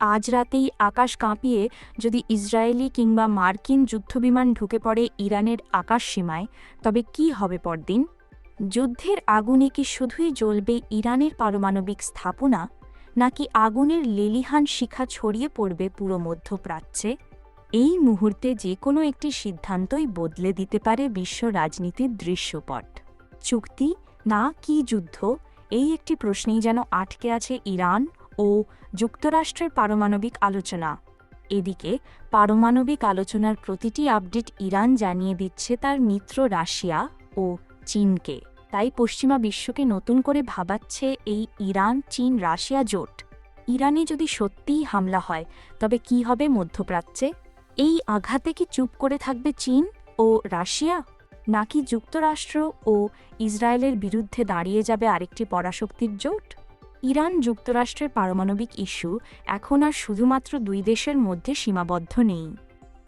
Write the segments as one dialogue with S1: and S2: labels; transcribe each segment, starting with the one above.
S1: আজ রাতেই আকাশ কাঁপিয়ে যদি ইসরায়েলি কিংবা মার্কিন যুদ্ধবিমান ঢুকে পড়ে ইরানের আকাশ সীমায়, তবে কি হবে পরদিন? যুদ্ধের আগুনে কি শুধুই জ্বলবে ইরানের পারমাণবিক স্থাপনা, নাকি আগুনের লেলিহান শিখা ছড়িয়ে পড়বে পুরো মধ্যপ্রাচ্যে? এই মুহূর্তে যে কোনো একটি সিদ্ধান্তই বদলে দিতে পারে বিশ্ব রাজনীতির দৃশ্যপট। চুক্তি, না কি যুদ্ধ, এই একটি প্রশ্নেই যেন আটকে আছে ইরান ও যুক্তরাষ্ট্রের পারমাণবিক আলোচনা। এদিকে, পারমাণবিক আলোচনার প্রতিটি আপডেট ইরান জানিয়ে দিচ্ছে তার মিত্র রাশিয়া ও চীনকে। তাই পশ্চিমা বিশ্বকে নতুন করে ভাবাচ্ছে এই ইরান, চীন, রাশিয়া জোট। ইরানে যদি সত্যিই হামলা হয়, তবে কি হবে মধ্যপ্রাচ্যে? এই আঘাতে কি চুপ করে থাকবে চীন ও রাশিয়া? নাকি যুক্তরাষ্ট্র ও ইসরায়েলের বিরুদ্ধে দাঁড়িয়ে যাবে আরেকটি পরাশক্তির জোট? ইরান যুক্তরাষ্ট্রের পারমাণবিক ইস্যু এখন আর শুধুমাত্র দুই দেশের মধ্যে সীমাবদ্ধ নেই।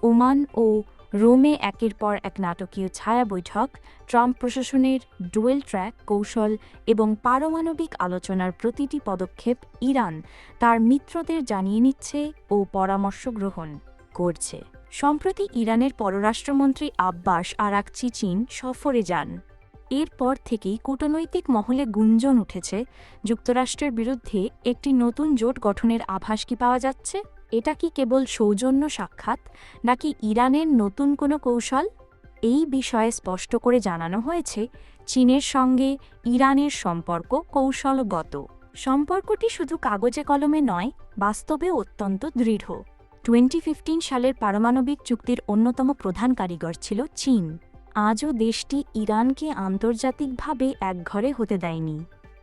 S1: ওমান ও রোমে একের পর এক নাটকীয় ছায়া বৈঠক, ট্রাম্প প্রশাসনের ডুয়েল ট্র্যাক কৌশল এবং পারমাণবিক আলোচনার প্রতিটি পদক্ষেপ ইরান তার মিত্রদের জানিয়ে নিচ্ছে ও পরামর্শ গ্রহণ করছে। সম্প্রতি ইরানের পররাষ্ট্রমন্ত্রী আব্বাস আরাকচি চীন সফরে যান। এরপর থেকেই কূটনৈতিক মহলে গুঞ্জন উঠেছে, যুক্তরাষ্ট্রের বিরুদ্ধে একটি নতুন জোট গঠনের আভাস কি পাওয়া যাচ্ছে? এটা কি কেবল সৌজন্য সাক্ষাৎ, নাকি ইরানের নতুন কোনো কৌশল? এই বিষয়ে স্পষ্ট করে জানানো হয়েছে, চীনের সঙ্গে ইরানের সম্পর্ক কৌশলগত। সম্পর্কটি শুধু কাগজে কলমে নয় বাস্তবে অত্যন্ত দৃঢ়। টোয়েন্টি সালের পারমাণবিক চুক্তির অন্যতম প্রধান কারিগর ছিল চীন। আজও দেশটি ইরানকে আন্তর্জাতিকভাবে একঘরে হতে দেয়নি।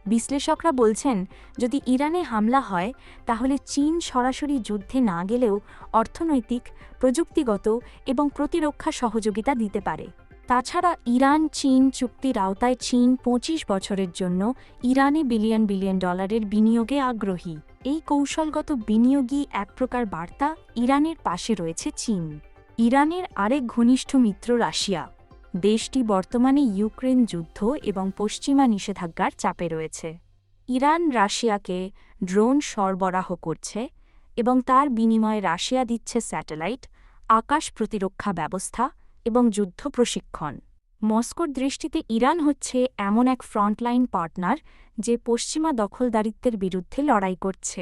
S1: বিশ্লেষকরা বলছেন, যদি ইরানে হামলা হয়, তাহলে চীন সরাসরি যুদ্ধে না গেলেও অর্থনৈতিক, প্রযুক্তিগত এবং প্রতিরক্ষা সহযোগিতা দিতে পারে। তাছাড়া ইরান, চীন চুক্তির আওতায় চীন পঁচিশ বছরের জন্য ইরানে বিলিয়ন বিলিয়ন ডলারের বিনিয়োগে আগ্রহী। এই কৌশলগত বিনিয়োগই এক প্রকার বার্তা, ইরানের পাশে রয়েছে চীন। ইরানের আরেক ঘনিষ্ঠ মিত্র রাশিয়া। দেশটি বর্তমানে ইউক্রেন যুদ্ধ এবং পশ্চিমা নিষেধাজ্ঞার চাপে রয়েছে। ইরান রাশিয়াকে ড্রোন সরবরাহ করছে এবং তার বিনিময়ে রাশিয়া দিচ্ছে স্যাটেলাইট, আকাশ প্রতিরক্ষা ব্যবস্থা এবং যুদ্ধ প্রশিক্ষণ। মস্কোর দৃষ্টিতে ইরান হচ্ছে এমন এক ফ্রন্টলাইন পার্টনার যে পশ্চিমা দখলদারিত্বের বিরুদ্ধে লড়াই করছে।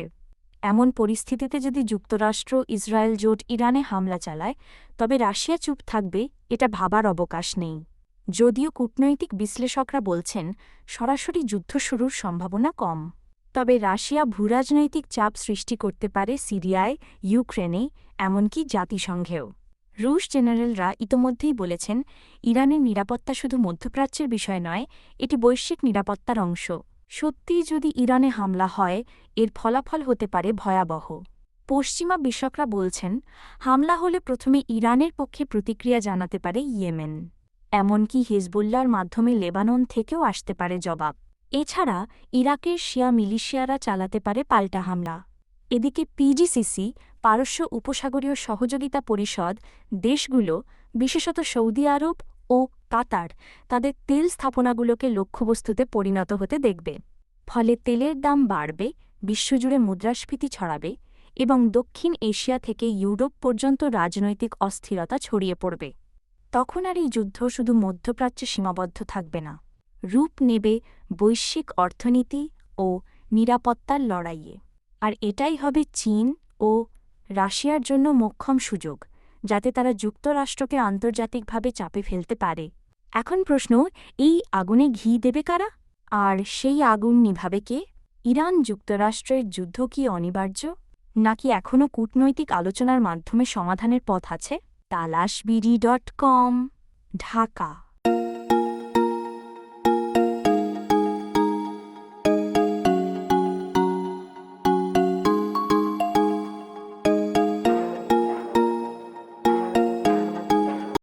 S1: এমন পরিস্থিতিতে যদি যুক্তরাষ্ট্র, ইসরায়েল জোট ইরানে হামলা চালায়, তবে রাশিয়া চুপ থাকবে, এটা ভাবার অবকাশ নেই। যদিও কূটনৈতিক বিশ্লেষকরা বলছেন, সরাসরি যুদ্ধ শুরুর সম্ভাবনা কম। তবে রাশিয়া ভূরাজনৈতিক চাপ সৃষ্টি করতে পারে সিরিয়ায়, ইউক্রেনে, এমনকি জাতিসংঘেও। রুশ জেনারেলরা ইতোমধ্যেই বলেছেন, ইরানের নিরাপত্তা শুধু মধ্যপ্রাচ্যের বিষয় নয়, এটি বৈশ্বিক নিরাপত্তার অংশ। সত্যিই যদি ইরানে হামলা হয়, এর ফলাফল হতে পারে ভয়াবহ। পশ্চিমা বিশ্বকরা বলছেন, হামলা হলে প্রথমে ইরানের পক্ষে প্রতিক্রিয়া জানাতে পারে ইয়েমেন। এমনকি হিজবুল্লার মাধ্যমে লেবানন থেকেও আসতে পারে জবাব। এছাড়া, ইরাকের শিয়া মিলিশিয়ারা চালাতে পারে পাল্টা হামলা। এদিকে পিজিসিসি পারস্য উপসাগরীয় সহযোগিতা পরিষদ, দেশগুলো, বিশেষত সৌদি আরব ও কাতার তাদের তেল স্থাপনাগুলোকে লক্ষ্যবস্তুতে পরিণত হতে দেখবে। ফলে তেলের দাম বাড়বে, বিশ্বজুড়ে মুদ্রাস্ফীতি ছড়াবে এবং দক্ষিণ এশিয়া থেকে ইউরোপ পর্যন্ত রাজনৈতিক অস্থিরতা ছড়িয়ে পড়বে। তখন আর এই যুদ্ধ শুধু মধ্যপ্রাচ্যে সীমাবদ্ধ থাকবে না। রূপ নেবে বৈশ্বিক অর্থনীতি ও নিরাপত্তার লড়াইয়ে। আর এটাই হবে চীন ও রাশিয়ার জন্য মোক্ষম সুযোগ। যাতে তারা যুক্তরাষ্ট্রকে আন্তর্জাতিকভাবে চাপে ফেলতে পারে। এখন প্রশ্ন, এই আগুনে ঘি দেবে কারা? আর সেই আগুন নিভাবে কে? ইরান যুক্তরাষ্ট্রের যুদ্ধ কি অনিবার্য? নাকি এখনও কূটনৈতিক আলোচনার মাধ্যমে সমাধানের পথ আছে? TalashBD dot com, Dhaka.